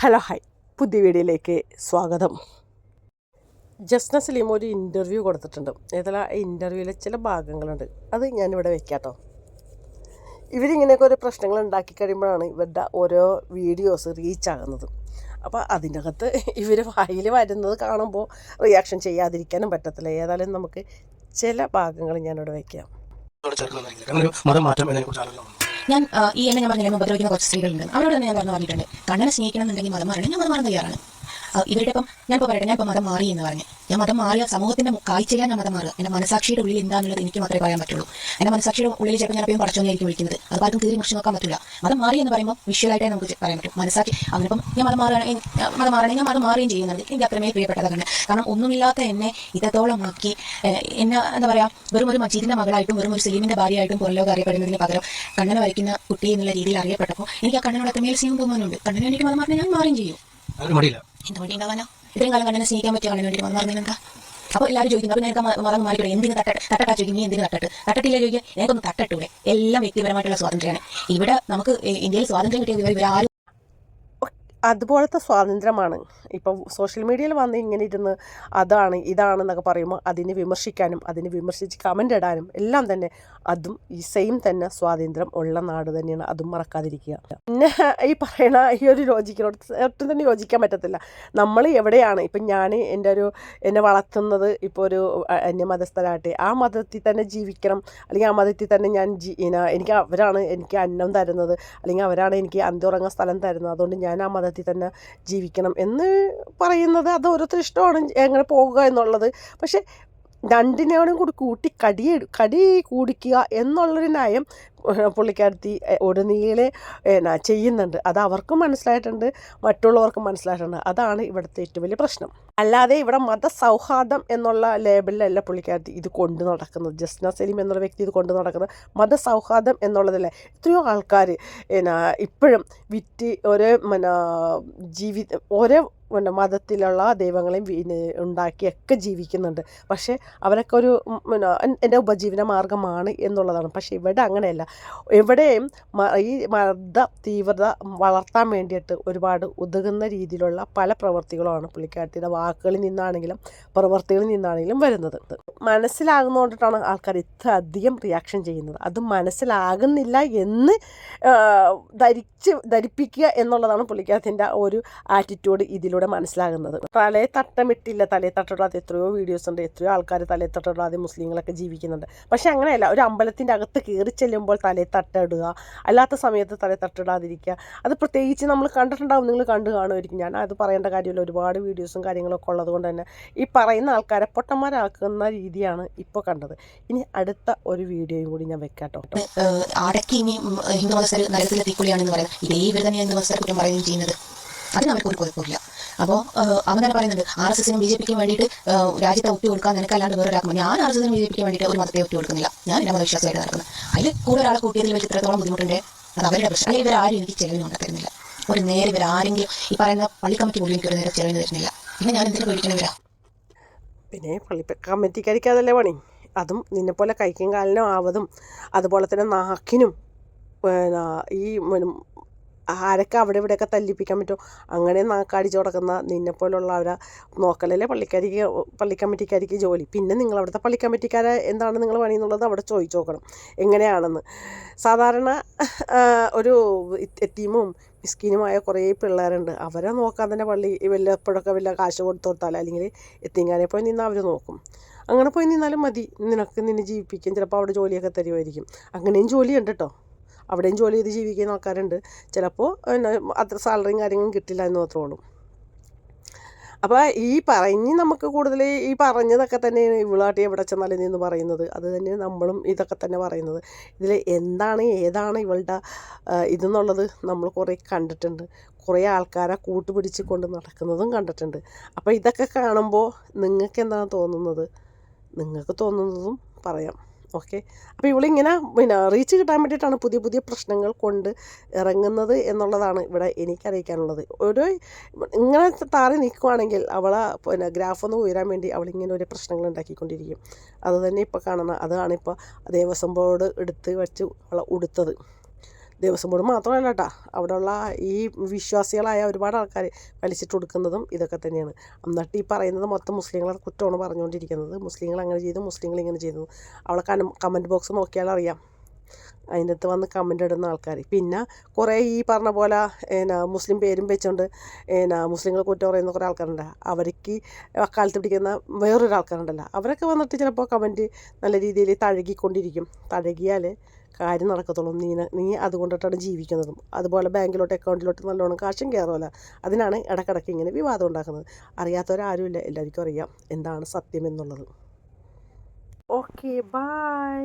Hello hi. പുതിയ വീഡിയോയിലേക്ക് സ്വാഗതം. ജസ്ന സലീം ഒരു ഇന്റർവ്യൂ കൊടുത്തിട്ടുണ്ട്. ഏതായാലും ആ ഇന്റർവ്യൂവിലെ ചില ഭാഗങ്ങളുണ്ട്. അത് ഞാനിവിടെ വെക്കാട്ടോ. ഇവരിങ്ങനെയൊക്കെ ഓരോ പ്രശ്നങ്ങൾ ഉണ്ടാക്കി കഴിയുമ്പോഴാണ് ഇവരുടെ ഓരോ വീഡിയോസ് റീച്ച് ആകുന്നത്. അപ്പോൾ അതിന്റെ അകത്ത് ഇവർ വായിൽ വരുന്നത് കാണുമ്പോൾ റിയാക്ഷൻ ചെയ്യാതിരിക്കാനും പറ്റത്തില്ല. ഏതായാലും നമുക്ക് ചില ഭാഗങ്ങൾ ഞാനിവിടെ വയ്ക്കാം മതം മാറ്റം ഞാൻ ഈ എന്നെ ഞാൻ പറഞ്ഞില്ല ഉപദ്രവിക്കുന്ന കുറച്ച് സ്ത്രീകളുണ്ട്. അവരോട് തന്നെ ഞാൻ പറഞ്ഞു പറഞ്ഞിട്ടുണ്ട് കണ്ണനെ സ്നേഹിക്കണം എന്നുണ്ടെങ്കിൽ മതം മാറണം ഞാൻ മതം മാറാൻ തയ്യാറാണ്. ഇവരുടെ ഇപ്പം ഞാൻ ഇപ്പോൾ പറയട്ടെ ഞാൻ ഇപ്പോൾ മതം മാറി എന്ന് പറഞ്ഞു. ഞാൻ മതം മാറിയ സമൂഹത്തിന്റെ കാഴ്ചയാണ് ഞാൻ മതം മാറുക. എന്റെ മനസാക്ഷിയുടെ ഉള്ളിൽ എന്താണെന്നുള്ളത് എനിക്ക് മാത്രമേ പറയാൻ പറ്റുള്ളൂ. എന്റെ മനസാക്ഷിയുടെ ഉള്ളിൽ ചിലപ്പോൾ ഞാൻ എപ്പോഴും പടച്ചോന്നായിരിക്കും വിളിക്കുന്നത്. അത് ആർക്കും തീരെ മുറിച്ച് നോക്കാൻ പറ്റില്ല മതം മാറി എന്ന് പറയുമ്പോൾ വിഷ്വലായിട്ടേ നമുക്ക് പറയാൻ പറ്റും. മനസാക്ഷി അവനിപ്പം ഞാൻ മതം മാറുകയാണെങ്കിൽ മതം മാറുകയാണെങ്കിൽ ഞാൻ മതം മാറുകയും ചെയ്യുന്നുണ്ട്. എനിക്ക് അത്രമേ പ്രിയപ്പെട്ടതാണ് കാരണം ഒന്നുമില്ലാത്ത എന്നെ ഇത്രത്തോളം ആക്കി എന്നെ എന്താ പറയാ വെറും ഒരു മജീദിന്റെ മകളായിട്ടും വെറും ഒരു സലീമിന്റെ ഭാര്യയായിട്ടും പുറലോകം അറിയപ്പെടുന്നതിന് പകരം കണ്ണനെ വരയ്ക്കുന്ന കുട്ടി എന്നുള്ള രീതിയിൽ അറിയപ്പെട്ടപ്പോൾ എനിക്ക് ആ കണ്ണനോട് അത്രമേൽ സ്നേഹം തോന്നുന്നുണ്ട് കണ്ണനെ എനിക്ക് മതം മാറിയാൽ ഞാൻ മാറുകയും ചെയ്യും. ഇത്രയും കാലം വേണ്ടി അപ്പോൾ എല്ലാവരും ചോദിക്കുന്നു അപ്പോൾ മ- മതം മാറിക്കൂടെ? എന്തിന് തട്ടട്ട് തട്ടട്ടാ ചോദിക്കും നീ എന്തിന് തട്ടട്ട്? തട്ടട്ടില്ല ചോദിക്കുക എനിക്കൊന്ന് തട്ടട്ടൂടെ? എല്ലാം വ്യക്തിപരമായിട്ടുള്ള സ്വാതന്ത്ര്യമാണ്. ഇവിടെ നമുക്ക് ഇന്ത്യയിൽ സ്വാതന്ത്ര്യം കിട്ടിയ ഇവർ ഇവരാരും അതുപോലത്തെ സ്വാതന്ത്ര്യമാണ്. ഇപ്പം സോഷ്യൽ മീഡിയയിൽ വന്ന് ഇങ്ങനെ ഇരുന്ന് അതാണ് ഇതാണെന്നൊക്കെ പറയുമ്പോൾ അതിനെ വിമർശിക്കാനും അതിനെ വിമർശിച്ച് കമന്റ് ഇടാനും എല്ലാം തന്നെ അതും ഈ സെയിം തന്നെ സ്വാതന്ത്ര്യം ഉള്ള നാട് തന്നെയാണ്. അതും മറക്കാതിരിക്കുക. പിന്നെ ഈ പറയണ ഈ ഒരു യോജിക്കിനോട് ഒട്ടും തന്നെ യോജിക്കാൻ പറ്റത്തില്ല. നമ്മൾ എവിടെയാണ്? ഇപ്പം ഞാൻ എന്റെ ഒരു എന്നെ വളർത്തുന്നത് ഇപ്പോൾ ഒരു അന്യമതസ്ഥരാകട്ടെ ആ മതത്തിൽ തന്നെ ജീവിക്കണം. അല്ലെങ്കിൽ ആ മതത്തിൽ തന്നെ ഞാൻ ജീ എനിക്ക് അവരാണ് എനിക്ക് അന്നം തരുന്നത്. അല്ലെങ്കിൽ അവരാണ് എനിക്ക് അന്തുറങ്ങ സ്ഥലം തരുന്നത്. അതുകൊണ്ട് ഞാൻ ആ മതത്തിൽ തന്നെ ജീവിക്കണം എന്ന് പറയുന്നത് അത് ഓരോരുത്തർ ഇഷ്ടമാണ്. എങ്ങനെ പോകുക എന്നുള്ളത്. പക്ഷേ രണ്ടിനോടും കൂടി കൂട്ടി കടി കടി കൂടിക്കുക എന്നുള്ളൊരു നയം പുള്ളിക്കാരത്തി ഉടനീളെ എന്നാ ചെയ്യുന്നുണ്ട്. അത് അവർക്കും മനസ്സിലായിട്ടുണ്ട്. മറ്റുള്ളവർക്കും മനസ്സിലായിട്ടുണ്ട്. അതാണ് ഇവിടുത്തെ ഏറ്റവും വലിയ പ്രശ്നം. അല്ലാതെ ഇവിടെ മതസൗഹാർദ്ദം എന്നുള്ള ലേബലിലല്ല പുള്ളിക്കാരത്തി ഇത് കൊണ്ടു നടക്കുന്നത്. ജസ്ന സലീം എന്നുള്ള വ്യക്തി ഇത് കൊണ്ടു നടക്കുന്നത്. മതസൗഹാർദ്ദം എന്നുള്ളതല്ലേ? എത്രയോ ആൾക്കാർ എന്നാ ഇപ്പോഴും വിറ്റ് ഒരേ പിന്നെ ജീവി ഒരേ പിന്നെ മതത്തിലുള്ള ദൈവങ്ങളെയും ഉണ്ടാക്കിയൊക്കെ ജീവിക്കുന്നുണ്ട്. പക്ഷേ അവരൊക്കെ ഒരു പിന്നെ എന്റെ ഉപജീവന മാർഗമാണ് എന്നുള്ളതാണ്. പക്ഷേ ഇവിടെ അങ്ങനെയല്ല. എവിടെയും ഈ മത തീവ്രത വളർത്താൻ വേണ്ടിയിട്ട് ഒരുപാട് ഉതകുന്ന രീതിയിലുള്ള പല പ്രവൃത്തികളുമാണ് പുള്ളിക്കാരത്തിയുടെ വാക്കുകളിൽ നിന്നാണെങ്കിലും പ്രവൃത്തികളിൽ നിന്നാണെങ്കിലും വരുന്നത്. മനസ്സിലാകുന്നതുകൊണ്ടിട്ടാണ് ആൾക്കാർ ഇത്ര അധികം റിയാക്ഷൻ ചെയ്യുന്നത്. അത് മനസ്സിലാകുന്നില്ല എന്ന് ധരിച്ച് ധരിപ്പിക്കുക എന്നുള്ളതാണ് പുള്ളിക്കാത്തിന്റെ ഒരു ആറ്റിറ്റ്യൂഡ് ഇതിലൂടെ മനസ്സിലാകുന്നത്. തലേ തട്ടമിട്ടില്ല. തലേ തട്ടിടാതെ എത്രയോ വീഡിയോസ് ഉണ്ട്. എത്രയോ ആൾക്കാർ തലേ തട്ടിടാതെ മുസ്ലിങ്ങളൊക്കെ ജീവിക്കുന്നുണ്ട്. പക്ഷേ അങ്ങനെയല്ല. ഒരു അമ്പലത്തിന്റെ അകത്ത് കയറി ചെല്ലുമ്പോൾ തലേ തട്ടിടുക അല്ലാത്ത സമയത്ത് തലേ തട്ടിടാതിരിക്കുക അത് പ്രത്യേകിച്ച് നമ്മൾ കണ്ടിട്ടുണ്ടാവും. നിങ്ങൾ കണ്ടു കാണുമായിരിക്കും. ഞാൻ അത് പറയേണ്ട കാര്യമില്ല. ഒരുപാട് വീഡിയോസും കാര്യങ്ങളൊക്കെ ഉള്ളത് കൊണ്ട് തന്നെ ഈ പറയുന്ന ആൾക്കാരെ പൊട്ടന്മാരാക്കുന്ന രീതിയാണ് ഇപ്പോൾ കണ്ടത്. ഇനി അടുത്ത ഒരു വീഡിയോയും കൂടി ഞാൻ വെക്കാട്ടോ ഇനി ഹിന്ദു കുറ്റം ഒരു കുഴപ്പമില്ല. അപ്പോൾ അവൻ തന്നെ പറയുന്നുണ്ട് ആർ എസ് എസിനും ബി ജെ പിക്കും വേണ്ടിയിട്ട് രാജ്യത്തെ ഒപ്പി കൊടുക്കാൻ നിനക്കല്ലാണ്ട് ഒരാൾക്കും ഞാൻ ആർ എസ് എസിനും ബി ജെ പിക്കും വേണ്ടിയിട്ട് ഒരു മതത്തെ ഒപ്പി കൊടുക്കുന്നില്ല. ഞാൻ എന്റെ മതവിശ്വാസമായിട്ട് നടക്കുന്നത് അതിൽ കൂടുതൽ ഒരാളെ കൂട്ടിയതിൽ വെച്ച് ഇത്രത്തോളം ബുദ്ധിമുട്ടുണ്ട് അത് അവരുടെ പ്രശ്നം. അല്ലെങ്കിൽ ഇവരാരും എനിക്ക് ചെലവിന് കൊണ്ടുതരുന്നില്ല ഒരു നേരെ ഇവരാരെങ്കിലും ഈ പറയുന്ന പള്ളി പോലും എനിക്ക് ഒരു നേരെ ചെലവിന് തരുന്നില്ല. പിന്നെ ഞാൻ എന്തിനു പേടിക്കണവരാ പിന്നെ പള്ളി കമ്മിറ്റിക്കാർക്ക് അതല്ലേ പണി? അതും നിന്നെപ്പോലെ കൈക്കും കാലിനും ആവതും അതുപോലെ തന്നെ നാക്കിനും പിന്നെ ഈ ആരൊക്കെ അവിടെ ഇവിടെയൊക്കെ തല്ലിപ്പിക്കാൻ പറ്റും അങ്ങനെ നാക്കടിച്ച് നിന്നെ നിന്നെപ്പോലുള്ള അവരെ നോക്കലല്ലേ പള്ളിക്കാരിക്ക് പള്ളി കമ്മിറ്റിക്കാരിക്ക് ജോലി. പിന്നെ നിങ്ങൾ അവിടുത്തെ പള്ളി കമ്മിറ്റിക്കാരെ എന്താണ് നിങ്ങൾ പണി എന്നുള്ളത് അവിടെ ചോദിച്ചു നോക്കണം. എങ്ങനെയാണെന്ന്. സാധാരണ ഒരു എത്തീമും മിസ്കിനുമായ കുറേ പിള്ളേരുണ്ട്. അവരെ നോക്കാൻ തന്നെ പള്ളി വല്ലപ്പോഴൊക്കെ വല്ല കാശ് കൊടുത്തു കൊടുത്താൽ അല്ലെങ്കിൽ എത്തിങ്ങാനെ പോയി നിന്ന് അവർ നോക്കും. അങ്ങനെ പോയി നിന്നാലും മതി. നിനക്ക് നിന്നെ ജീവിപ്പിക്കും. ചിലപ്പോൾ അവിടെ ജോലിയൊക്കെ തരുമായിരിക്കും. അങ്ങനെയും ജോലിയുണ്ട് കേട്ടോ അവിടെയും ജോലി ചെയ്ത് ജീവിക്കുന്ന ആൾക്കാരുണ്ട്. ചിലപ്പോൾ അത്ര സാലറിയും കാര്യങ്ങളും കിട്ടില്ല എന്ന് മാത്രമേ ഉള്ളൂ. അപ്പോൾ ഈ പറഞ്ഞ് നമുക്ക് കൂടുതൽ ഈ പറഞ്ഞതൊക്കെ തന്നെയാണ് ഇവളാട്ടി എവിടെ ചെന്നാലും എന്ന് പറയുന്നത്. അത് തന്നെ നമ്മളും ഇതൊക്കെ തന്നെ പറയുന്നത്. ഇതിൽ എന്താണ് ഏതാണ് ഇവളുടെ ഇതെന്നുള്ളത് നമ്മൾ കുറേ കണ്ടിട്ടുണ്ട്. കുറേ ആൾക്കാരെ കൂട്ടുപിടിച്ച് കൊണ്ട് നടക്കുന്നതും കണ്ടിട്ടുണ്ട്. അപ്പോൾ ഇതൊക്കെ കാണുമ്പോൾ നിങ്ങൾക്ക് എന്താണ് തോന്നുന്നത്? നിങ്ങൾക്ക് തോന്നുന്നതും പറയാം. ഓക്കെ. അപ്പോൾ ഇവളിങ്ങനെ പിന്നെ റീച്ച് കിട്ടാൻ വേണ്ടിയിട്ടാണ് പുതിയ പുതിയ പ്രശ്നങ്ങൾ കൊണ്ട് ഇറങ്ങുന്നത് എന്നുള്ളതാണ് ഇവിടെ എനിക്കറിയിക്കാനുള്ളത്. ഒരു ഇങ്ങനെ താറി നിൽക്കുവാണെങ്കിൽ അവളെ പിന്നെ ഗ്രാഫ് ഒന്ന് ഉയരാൻ വേണ്ടി അവൾ ഇങ്ങനെ ഒരു പ്രശ്നങ്ങൾ ഉണ്ടാക്കിക്കൊണ്ടിരിക്കും. അതുതന്നെ ഇപ്പോൾ കാണുന്ന അതാണ് ഇപ്പോൾ ദേവസ്വം ബോർഡ് എടുത്ത് വെച്ച് അവളെ ഉടുത്തത്. ദേവസ്വം ബോർഡ് മാത്രമല്ല കേട്ടോ അവിടെയുള്ള ഈ വിശ്വാസികളായ ഒരുപാട് ആൾക്കാർ വലിച്ചിട്ട് കൊടുക്കുന്നതും ഇതൊക്കെ തന്നെയാണ്. എന്നിട്ട് ഈ പറയുന്നത് മൊത്തം മുസ്ലിങ്ങളെ കുറ്റമാണ് പറഞ്ഞുകൊണ്ടിരിക്കുന്നത്. മുസ്ലിങ്ങൾ അങ്ങനെ ചെയ്തു മുസ്ലിങ്ങൾ ഇങ്ങനെ ചെയ്തു. അവളെ കമന്റ് ബോക്സ് നോക്കിയാൽ അറിയാം. അതിന്റെ അകത്ത് വന്ന് കമന്റ് ഇടുന്ന ആൾക്കാർ പിന്നെ കുറേ ഈ പറഞ്ഞ പോലെ എന്നാ മുസ്ലിം പേരും വെച്ചുകൊണ്ട് എന്നാ മുസ്ലിങ്ങൾ കുറ്റം പറയുന്ന കുറേ ആൾക്കാരുണ്ട്. അവർക്ക് അക്കാലത്ത് പിടിക്കുന്ന വേറൊരു ആൾക്കാരുണ്ടല്ലോ അവരൊക്കെ വന്നിട്ട് ചിലപ്പോൾ കമന്റ് നല്ല രീതിയിൽ തഴകിക്കൊണ്ടിരിക്കും. തഴകിയാൽ കാര്യം നടക്കത്തുള്ളൂ. നീ നീ അതുകൊണ്ടിട്ടാണ് ജീവിക്കുന്നതും. അതുപോലെ ബാങ്കിലോട്ട് അക്കൗണ്ടിലോട്ട് നല്ലോണം കാശും കയറുമല്ല അതിനാണ് ഇടക്കിടക്ക് ഇങ്ങനെ വിവാദം ഉണ്ടാക്കുന്നത്. അറിയാത്തവരാരുമില്ല. എല്ലാവർക്കും അറിയാം എന്താണ് സത്യം എന്നുള്ളത് ഓക്കെ ബൈ.